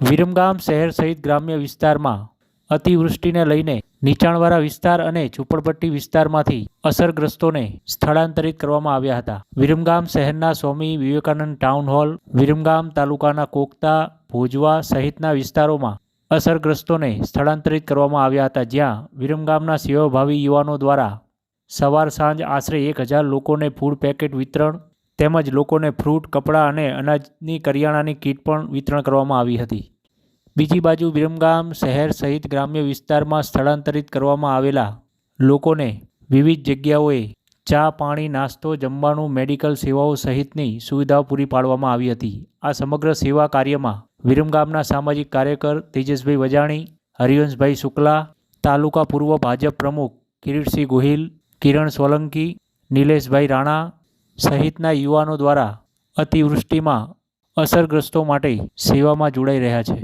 વિરમગામ શહેર સહિત ગ્રામ્ય વિસ્તારમાં અતિવૃષ્ટિને લઈને નીચાણવાળા વિસ્તાર અને ઝૂંપડપટ્ટી વિસ્તારમાંથી અસરગ્રસ્તોને સ્થળાંતરિત કરવામાં આવ્યા હતા. વિરમગામ શહેરના સ્વામી વિવેકાનંદ ટાઉન હોલ, વિરમગામ તાલુકાના કોકતા, ભોજવા સહિતના વિસ્તારોમાં અસરગ્રસ્તોને સ્થળાંતરિત કરવામાં આવ્યા હતા, જ્યાં વિરમગામના સેવાભાવી યુવાનો દ્વારા સવાર સાંજ આશરે એક હજાર લોકોને ફૂડ પેકેટ વિતરણ તેમજ લોકોને ફ્રૂટ, કપડાં અને અનાજની કરિયાણાની કીટ પણ વિતરણ કરવામાં આવી હતી. બીજી બાજુ વિરમગામ શહેર સહિત ગ્રામ્ય વિસ્તારમાં સ્થળાંતરિત કરવામાં આવેલા લોકોને વિવિધ જગ્યાઓએ ચા, પાણી, નાસ્તો, જમવાનું, મેડિકલ સેવાઓ સહિતની સુવિધાઓ પૂરી પાડવામાં આવી હતી. આ સમગ્ર સેવા કાર્યમાં વિરમગામના સામાજિક કાર્યકર તેજસભાઈ વજાણી, હરિવંશભાઈ શુક્લા, તાલુકા પૂર્વ ભાજપ પ્રમુખ કિરીટસિંહ ગોહિલ, કિરણ સોલંકી, નિલેશભાઈ રાણા સહિતના યુવાનો દ્વારા અતિવૃષ્ટિમાં અસરગ્રસ્તો માટે સેવામાં જોડાઈ રહ્યા છે.